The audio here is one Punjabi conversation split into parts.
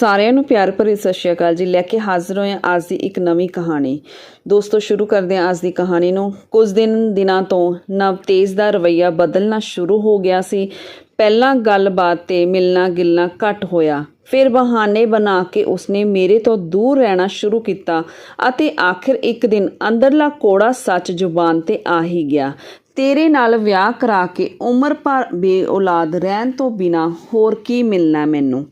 ਸਾਰਿਆਂ ਨੂੰ ਪਿਆਰ ਭਰੀ ਸਤਿ ਸ਼੍ਰੀ ਅਕਾਲ ਜੀ। ਲੈ ਕੇ ਹਾਜ਼ਰ ਹੋਏ ਹਾਂ ਅੱਜ ਦੀ ਇੱਕ ਨਵੀਂ ਕਹਾਣੀ। ਦੋਸਤੋ, ਸ਼ੁਰੂ ਕਰਦੇ ਹਾਂ ਅੱਜ ਦੀ ਕਹਾਣੀ ਨੂੰ। ਕੁਝ ਦਿਨ, ਦਿਨਾਂ ਤੋਂ ਨਵਤੇਜ ਦਾ ਰਵੱਈਆ ਬਦਲਣਾ ਸ਼ੁਰੂ ਹੋ ਗਿਆ ਸੀ। ਪਹਿਲਾਂ ਗੱਲਬਾਤ ਤੇ ਮਿਲਣਾ ਗਿਲਣਾ ਘੱਟ ਹੋਇਆ। ਫਿਰ ਬਹਾਨੇ ਬਣਾ ਕੇ ਉਸਨੇ ਮੇਰੇ ਤੋਂ ਦੂਰ ਰਹਿਣਾ ਸ਼ੁਰੂ ਕੀਤਾ ਅਤੇ ਆਖਿਰ ਇੱਕ ਦਿਨ ਅੰਦਰਲਾ ਕੋੜਾ ਸੱਚ ਜ਼ੁਬਾਨ ਤੇ ਆ ਹੀ ਗਿਆ। ਤੇਰੇ ਨਾਲ ਵਿਆਹ ਕਰਾ ਕੇ ਉਮਰ ਭਰ ਬੇਔਲਾਦ ਰਹਿਣ ਤੋਂ ਬਿਨਾ ਹੋਰ ਕੀ ਮਿਲਣਾ ਮੈਨੂੰ?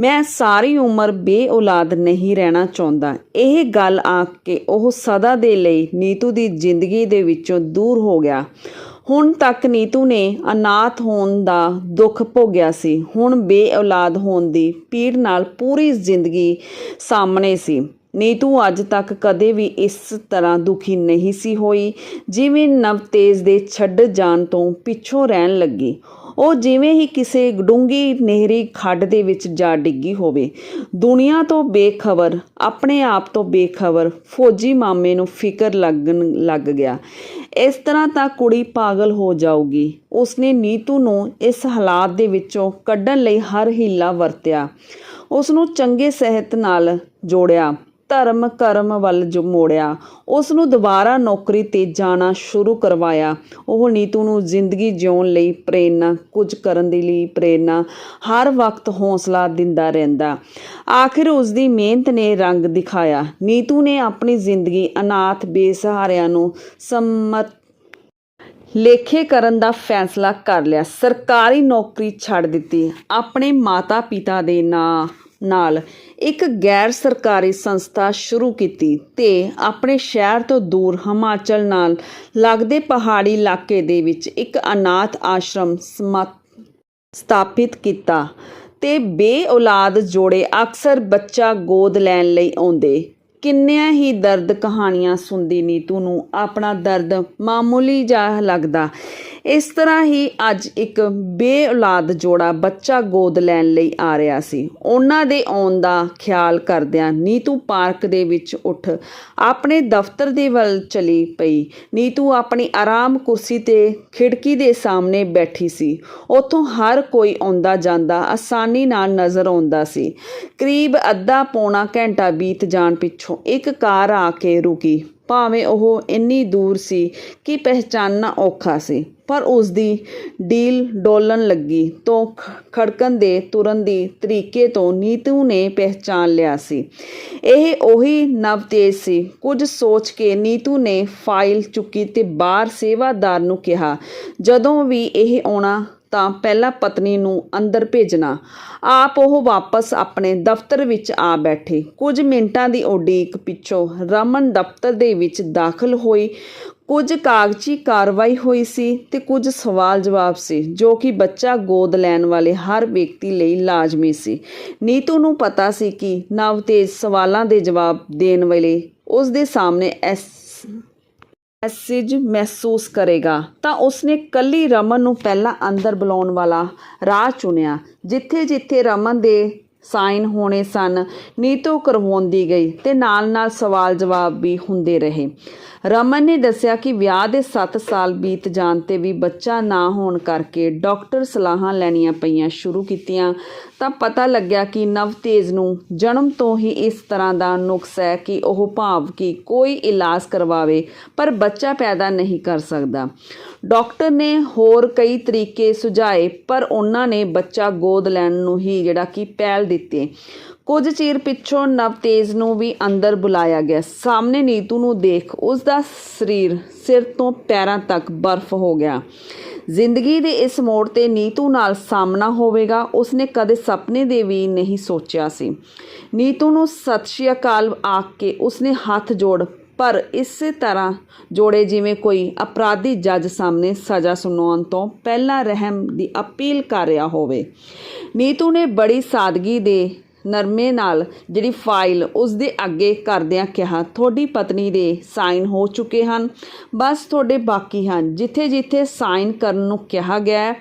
ਮੈਂ ਸਾਰੀ ਉਮਰ ਬੇਔਲਾਦ ਨਹੀਂ ਰਹਿਣਾ ਚਾਹੁੰਦਾ। ਇਹ ਗੱਲ ਆਖ ਕੇ ਉਹ ਸਦਾ ਦੇ ਲਈ ਨੀਤੂ ਦੀ ਜ਼ਿੰਦਗੀ ਦੇ ਵਿੱਚੋਂ ਦੂਰ ਹੋ ਗਿਆ। ਹੁਣ ਤੱਕ ਨੀਤੂ ਨੇ ਅਨਾਥ ਹੋਣ ਦਾ ਦੁੱਖ ਭੋਗਿਆ ਸੀ। ਹੁਣ ਬੇਔਲਾਦ ਹੋਣ ਦੀ ਪੀੜ ਨਾਲ ਪੂਰੀ ਜ਼ਿੰਦਗੀ ਸਾਹਮਣੇ ਸੀ। ਨੀਤੂ ਅੱਜ ਤੱਕ ਕਦੇ ਵੀ ਇਸ ਤਰ੍ਹਾਂ ਦੁਖੀ ਨਹੀਂ ਸੀ ਹੋਈ। ਜਿਵੇਂ ਨਵਤੇਜ ਦੇ ਛੱਡ ਜਾਣ ਤੋਂ ਪਿੱਛੋਂ ਰਹਿਣ ਲੱਗੀ। ਉਹ ਜਿਵੇਂ ਹੀ ਕਿਸੇ ਡੂੰਗੀ ਨਹਿਰੀ ਖੱਡ ਦੇ ਵਿੱਚ ਜਾ ਡਿੱਗੀ ਹੋਵੇ। ਦੁਨੀਆ ਤੋਂ ਬੇਖਬਰ, ਆਪਣੇ ਆਪ ਤੋਂ ਬੇਖਬਰ ਫੌਜੀ ਮਾਮੇ ਨੂੰ ਫਿਕਰ ਲੱਗਣ ਲੱਗ ਗਿਆ। ਇਸ ਤਰ੍ਹਾਂ ਤਾਂ ਕੁੜੀ ਪਾਗਲ ਹੋ ਜਾਊਗੀ। ਉਸਨੇ ਨੀਤੂ ਨੂੰ ਇਸ ਹਾਲਾਤ ਦੇ ਵਿੱਚੋਂ ਕੱਢਣ ਲਈ ਹਰ ਹੀਲਾ ਵਰਤਿਆ। ਉਸ ਨੂੰ ਚੰਗੇ ਸਿਹਤ ਨਾਲ ਜੋੜਿਆ। ਧਰਮ ਕਰਮ ਵੱਲ ਜੋ ਮੋੜਿਆ, ਉਸ ਨੂੰ ਦੁਬਾਰਾ ਨੌਕਰੀ ਤੇ ਜਾਣਾ ਸ਼ੁਰੂ ਕਰਵਾਇਆ। ਉਹ ਨੀਤੂ ਨੂੰ ਜ਼ਿੰਦਗੀ ਜਿਉਣ ਲਈ ਪ੍ਰੇਰਨਾ, ਕੁਝ ਕਰਨ ਦੇ ਲਈ ਪ੍ਰੇਰਨਾ, ਹਰ ਵਕਤ ਹੌਸਲਾ ਦਿੰਦਾ ਰਹਿੰਦਾ। ਆਖਿਰ ਉਸ ਦੀ ਮਿਹਨਤ ਨੇ ਰੰਗ ਦਿਖਾਇਆ। ਨੀਤੂ ਨੇ ਆਪਣੀ ਜ਼ਿੰਦਗੀ ਅਨਾਥ ਬੇਸਹਾਰਿਆਂ ਨੂੰ ਸਮਤ ਲੇਖੇ ਕਰਨ ਦਾ ਫੈਸਲਾ ਕਰ ਲਿਆ। ਸਰਕਾਰੀ ਨੌਕਰੀ ਛੱਡ ਦਿੱਤੀ। ਆਪਣੇ ਮਾਤਾ-ਪਿਤਾ ਦੇ ਨਾਂ ਨਾਲ ਇੱਕ ਗੈਰ ਸਰਕਾਰੀ ਸੰਸਥਾ ਸ਼ੁਰੂ ਕੀਤੀ ਤੇ ਆਪਣੇ ਸ਼ਹਿਰ ਤੋਂ ਦੂਰ ਹਿਮਾਚਲ ਨਾਲ ਲੱਗਦੇ ਪਹਾੜੀ ਇਲਾਕੇ ਦੇ ਵਿੱਚ ਇੱਕ ਅਨਾਥ ਆਸ਼ਰਮ ਸਮਾ- ਸਥਾਪਿਤ ਕੀਤਾ ਤੇ ਬੇਔਲਾਦ ਜੋੜੇ ਅਕਸਰ ਬੱਚਾ ਗੋਦ ਲੈਣ ਲਈ ਆਉਂਦੇ। ਕਿੰਨਿਆਂ ਹੀ ਦਰਦ ਕਹਾਣੀਆਂ ਸੁਣਦੀ ਨੀਤੂ ਨੂੰ ਆਪਣਾ ਦਰਦ ਮਾਮੂਲੀ ਜਿਹਾ ਲੱਗਦਾ। ਇਸ ਤਰ੍ਹਾਂ ਹੀ ਅੱਜ ਇੱਕ ਬੇਔਲਾਦ ਜੋੜਾ ਬੱਚਾ ਗੋਦ ਲੈਣ ਲਈ ਆ ਰਿਹਾ ਸੀ। ਉਹਨਾਂ ਦੇ ਆਉਣ ਦਾ ਖਿਆਲ ਕਰਦਿਆਂ ਨੀਤੂ ਪਾਰਕ ਦੇ ਵਿੱਚ ਉੱਠ ਆਪਣੇ ਦਫ਼ਤਰ ਦੇ ਵੱਲ ਚਲੀ ਪਈ। ਨੀਤੂ ਆਪਣੀ ਆਰਾਮ ਕੁਰਸੀ ਤੇ ਖਿੜਕੀ ਦੇ ਸਾਹਮਣੇ ਬੈਠੀ ਸੀ। ਉੱਥੋਂ ਹਰ ਕੋਈ ਆਉਂਦਾ ਜਾਂਦਾ ਆਸਾਨੀ ਨਾਲ ਨਜ਼ਰ ਆਉਂਦਾ ਸੀ। ਕਰੀਬ ਅੱਧਾ ਪੌਣਾ ਘੰਟਾ ਬੀਤ ਜਾਣ ਪਿੱਛੋਂ ਇੱਕ ਕਾਰ ਆ ਕੇ ਰੁਕੀ। ਭਾਵੇਂ ਉਹ ਇੰਨੀ ਦੂਰ ਸੀ ਕਿ ਪਹਿਚਾਨਣਾ ਔਖਾ ਸੀ, ਪਰ ਉਸ ਦੀ ਡੀਲ ਡੋਲਣ ਲੱਗੀ ਤੋਂ ਖ- ਖੜਕਣ ਦੇ ਤੁਰਨ ਦੀ ਤਰੀਕੇ ਤੋਂ ਨੀਤੂ ਨੇ ਪਹਿਚਾਨ ਲਿਆ ਸੀ। ਇਹ ਉਹੀ ਨਵਤੇਜ ਸੀ। ਕੁਝ ਸੋਚ ਕੇ ਨੀਤੂ ਨੇ ਫਾਈਲ ਚੁੱਕੀ ਤੇ ਬਾਹਰ ਸੇਵਾਦਾਰ ਨੂੰ ਕਿਹਾ, ਜਦੋਂ ਵੀ ਇਹ ਆਉਣਾ ਤਾਂ ਪਹਿਲਾਂ ਪਤਨੀ ਨੂੰ ਅੰਦਰ ਭੇਜਣਾ। ਆਪ ਉਹ ਵਾਪਸ ਆਪਣੇ ਦਫ਼ਤਰ ਵਿੱਚ ਆ ਬੈਠੇ। ਕੁਝ ਮਿੰਟਾਂ ਦੀ ਉਡੀਕ ਪਿੱਛੋਂ ਰਮਨ ਦਫ਼ਤਰ ਦੇ ਵਿੱਚ ਦਾਖਲ ਹੋਈ। ਕੁਝ ਕਾਗਜ਼ੀ ਕਾਰਵਾਈ ਹੋਈ ਸੀ ਤੇ ਕੁਝ ਸਵਾਲ ਜਵਾਬ ਸੀ, ਜੋ ਕਿ ਬੱਚਾ ਗੋਦ ਲੈਣ ਵਾਲੇ ਹਰ ਵਿਅਕਤੀ ਲਈ ਲਾਜ਼ਮੀ ਸੀ। ਨੀਤੂ ਨੂੰ ਪਤਾ ਸੀ ਕਿ ਨਵਤੇਜ ਸਵਾਲਾਂ ਦੇ ਜਵਾਬ ਦੇਣ ਵੇਲੇ ਉਸ ਦੇ ਸਾਹਮਣੇ ਐਸ ਮਹਿਸੂਸ ਕਰੇਗਾ। ਤਾਂ ਉਸਨੇ ਕੱਲੀ ਰਮਨ ਨੂੰ ਪਹਿਲਾਂ ਅੰਦਰ ਬੁਲਾਉਣ ਵਾਲਾ ਰਾਹ ਚੁਣਿਆ। ਜਿੱਥੇ ਜਿੱਥੇ ਰਮਨ ਦੇ ਸਾਈਨ ਹੋਣੇ ਸਨ। ਨੀਤੂ ਕਰਵਾਉਂਦੀ ਗਈ ਤੇ ਨਾਲ ਨਾਲ ਸਵਾਲ ਜਵਾਬ ਵੀ ਹੁੰਦੇ ਰਹੇ। ਰਮਨ ਨੇ ਦੱਸਿਆ ਕਿ ਵਿਆਹ ਦੇ 7 ਸਾਲ ਬੀਤ ਜਾਣ ਤੇ ਵੀ ਬੱਚਾ ਨਾ ਹੋਣ ਕਰਕੇ ਡਾਕਟਰ ਸਲਾਹਾਂ ਲੈਣੀਆਂ ਪਈਆਂ ਸ਼ੁਰੂ ਕੀਤੀਆਂ। ਤਾਂ ਪਤਾ ਲੱਗਿਆ ਕਿ ਨਵਤੇਜ ਨੂੰ ਜਨਮ ਤੋਂ ਹੀ ਇਸ ਤਰ੍ਹਾਂ ਦਾ ਨੁਕਸ ਹੈ ਕਿ ਉਹ ਭਾਵ ਕਿ ਕੋਈ ਇਲਾਜ ਕਰਵਾਵੇ, ਪਰ ਬੱਚਾ ਪੈਦਾ ਨਹੀਂ ਕਰ ਸਕਦਾ। ਡਾਕਟਰ ਨੇ ਹੋਰ ਕਈ ਤਰੀਕੇ ਸੁਝਾਏ, ਪਰ ਉਹਨਾਂ ਨੇ ਬੱਚਾ ਗੋਦ ਲੈਣ ਨੂੰ ਹੀ ਜਿਹੜਾ ਕਿ ਪਹਿਲ ਦਿੱਤੀ। ਕੁਝ ਚਿਰ ਪਿੱਛੋਂ ਨਵਤੇਜ ਨੂੰ ਵੀ ਅੰਦਰ ਬੁਲਾਇਆ ਗਿਆ। ਸਾਹਮਣੇ ਨੀਤੂ ਨੂੰ ਦੇਖ ਉਸ ਦਾ ਸਰੀਰ ਸਿਰ ਤੋਂ ਪੈਰਾਂ ਤੱਕ ਬਰਫ਼ ਹੋ ਗਿਆ। ਜ਼ਿੰਦਗੀ ਦੇ ਇਸ ਮੋੜ ਤੇ ਨੀਤੂ ਨਾਲ ਸਾਹਮਣਾ ਹੋਵੇਗਾ, ਉਸਨੇ ਕਦੇ ਸੁਪਨੇ ਦੇ ਵੀ ਨਹੀਂ ਸੋਚਿਆ ਸੀ। ਨੀਤੂ ਨੂੰ ਸਤਿ ਸ਼੍ਰੀ ਅਕਾਲ ਆਖ ਕੇ ਉਸਨੇ ਹੱਥ ਜੋੜ ਪਰ ਇਸੇ ਤਰ੍ਹਾਂ ਜੋੜੇ ਜਿਵੇਂ ਕੋਈ ਅਪਰਾਧੀ ਜੱਜ ਸਾਹਮਣੇ ਸਜ਼ਾ ਸੁਣਾਉਣ ਤੋਂ ਪਹਿਲਾਂ ਰਹਿਮ ਦੀ ਅਪੀਲ ਕਰ ਰਿਹਾ ਹੋਵੇ। ਨੀਤੂ ਨੇ ਬੜੀ ਸਾਦਗੀ ਦੇ ਨਰਮੇ ਨਾਲ ਜਿਹੜੀ ਫਾਈਲ ਉਸ ਦੇ ਅੱਗੇ ਕਰਦਿਆਂ ਕਿਹਾ, ਤੁਹਾਡੀ ਪਤਨੀ ਦੇ ਸਾਈਨ ਹੋ ਚੁੱਕੇ ਹਨ। ਬਸ ਤੁਹਾਡੇ ਬਾਕੀ ਹਨ। ਜਿੱਥੇ ਜਿੱਥੇ ਸਾਈਨ ਕਰਨ ਨੂੰ ਕਿਹਾ ਗਿਆ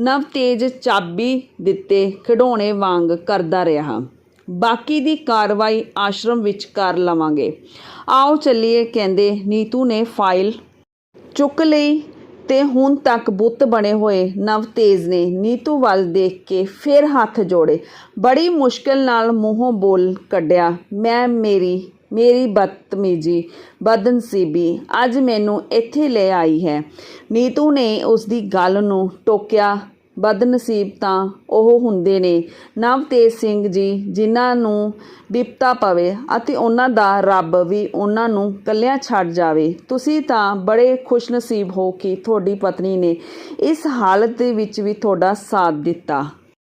ਨਵਤੇਜ ਚਾਬੀ ਦਿੱਤੇ ਖਿਡੌਣੇ ਵਾਂਗ ਕਰਦਾ ਰਿਹਾ ਬਾਕੀ ਦੀ ਕਾਰਵਾਈ ਆਸ਼ਰਮ ਵਿੱਚ ਕਰ ਲਵਾਂਗੇ। ਆਓ ਚੱਲੀਏ, ਕਹਿੰਦੇ ਨੀਤੂ ਨੇ ਫਾਈਲ ਚੁੱਕ ਲਈ ਤੇ ਹੁਣ ਤੱਕ ਬੁੱਤ ਬਣੇ ਹੋਏ ਨਵਤੇਜ ਨੇ ਨੀਤੂ ਵੱਲ ਦੇਖ ਕੇ ਫਿਰ ਹੱਥ ਜੋੜੇ। ਬੜੀ ਮੁਸ਼ਕਿਲ ਨਾਲ ਮੂੰਹੋਂ ਬੋਲ ਕੱਢਿਆ, ਮੈਂ ਮੇਰੀ ਮੇਰੀ ਬਦਤਮੀਜੀ, ਬਦਨਸੀਬੀ, ਅੱਜ ਮੈਨੂੰ ਇੱਥੇ ਲੈ ਆਈ ਹੈ। ਨੀਤੂ ਨੇ ਉਸ ਦੀ ਗੱਲ ਨੂੰ ਟੋਕਿਆ ਬਦਨਸੀਬ ਤਾਂ ਉਹ ਹੁੰਦੇ ਨੇ। ਨਵਤੇਜ ਸਿੰਘ ਜੀ, ਜਿਨ੍ਹਾਂ ਨੂੰ ਵਿਪਤਾ ਪਵੇ ਅਤੇ ਉਹਨਾਂ ਦਾ ਰੱਬ ਵੀ ਉਹਨਾਂ ਨੂੰ ਕੱਲਿਆਂ ਛੱਡ ਜਾਵੇ। ਤੁਸੀਂ ਤਾਂ ਬੜੇ ਖੁਸ਼ਨਸੀਬ ਹੋ ਕਿ ਤੁਹਾਡੀ ਪਤਨੀ ਨੇ ਇਸ ਹਾਲਤ ਦੇ ਵਿੱਚ ਵੀ ਤੁਹਾਡਾ ਸਾਥ ਦਿੱਤਾ।